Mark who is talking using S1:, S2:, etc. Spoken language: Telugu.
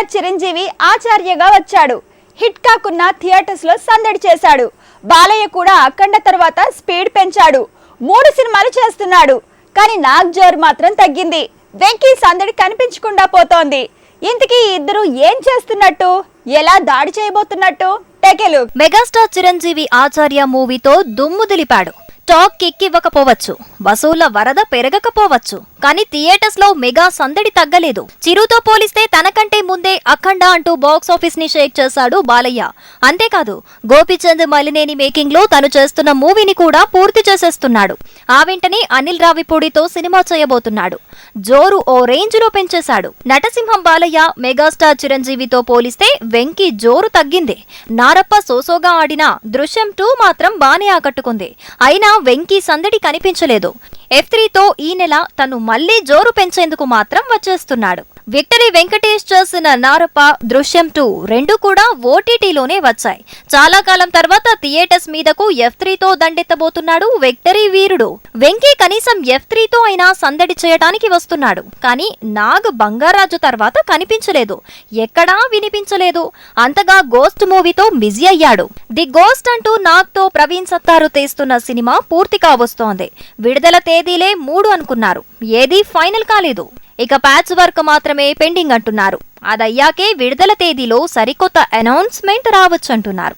S1: మెగాస్టార్ చిరంజీవి ఆచార్యగా వచ్చాడు. హిట్ కాకున్న థియేటర్స్లో సందడి చేశాడు. బాలయ్య కూడా అఖండ తర్వాత స్పీడ్ పెంచాడు. మూడు సినిమాలు చేస్తున్నాడు. కానీ నాగ్ జోర్ మాత్రం తగ్గింది. వెంకీ సందడి కనిపించకుండా పోతోంది. ఇంతకీ ఇద్దరు ఏం చేస్తున్నట్టు? ఎలా దాడి చేయబోతున్నట్టు? టెకెలు
S2: మెగాస్టార్ చిరంజీవి ఆచార్య మూవీతో దుమ్ము దులిపాడు. టాక్ కిక్కివ్వకపోవచ్చు. వసూళ్ళ వరద పెరగకపోవచ్చు. కానీ థియేటర్స్లో మెగా సందడి తగ్గలేదు. చిరుతో పోలిస్తే తనకంటే ముందే అఖండ అంటూ బాక్స్ ఆఫీస్ని షేక్ చేశాడు బాలయ్య. అంతేకాదు గోపిచంద్ మలినేని మేకింగ్లో తను చేస్తున్న మూవీని కూడా పూర్తి చేసేస్తున్నాడు. ఆ వెంటనే అనిల్ రావిపూడితో సినిమా చేయబోతున్నాడు. జోరు ఓ రేంజ్లో పెంచేశాడు. నటసింహం బాలయ్య మెగాస్టార్ చిరంజీవితో పోలిస్తే వెంకీ జోరు తగ్గింది. నారప్ప సోసోగా ఆడిన దృశ్యం టూ మాత్రం బానే ఆకట్టుకుంది. అయినా వెంకీ సందడి కనిపించలేదు. ఎఫ్ త్రీతో ఈ నెల తను మళ్ళీ జోరు పెంచేందుకు మాత్రం వచ్చేస్తున్నాడు. విక్టరీ వెంకటేష్ చేసిన నారప దృశ్యం టూ రెండు కూడా ఓటీటీలోనే వచ్చాయి. చాలా కాలం తర్వాత థియేటర్స్ మీదకు ఎఫ్ త్రీతో దండెత్తబోతున్నాడు విక్టరీ వీరుడు. వెంకీ కనీసం ఎఫ్ త్రీతో అయినా సందడి చేయడానికి వస్తున్నాడు. కానీ నాగ్ బంగారాజు తర్వాత కనిపించలేదు. ఎక్కడా వినిపించలేదు. అంతగా గోస్ట్ మూవీతో బిజీ అయ్యాడు. ది గోస్ట్ అంటూ నాగ్తో ప్రవీణ్ సత్తారు తీస్తున్న సినిమా పూర్తి కావస్తోంది విడుదల తేదీలే మూడు అనుకున్నారు. ఏదీ ఫైనల్ కాలేదు. ఇక ప్యాచ్ వర్క్ మాత్రమే పెండింగ్ అంటున్నారు. అదయ్యాకే విడుదల తేదీలో సరికొత్త అనౌన్స్మెంట్ రావచ్చంటున్నారు.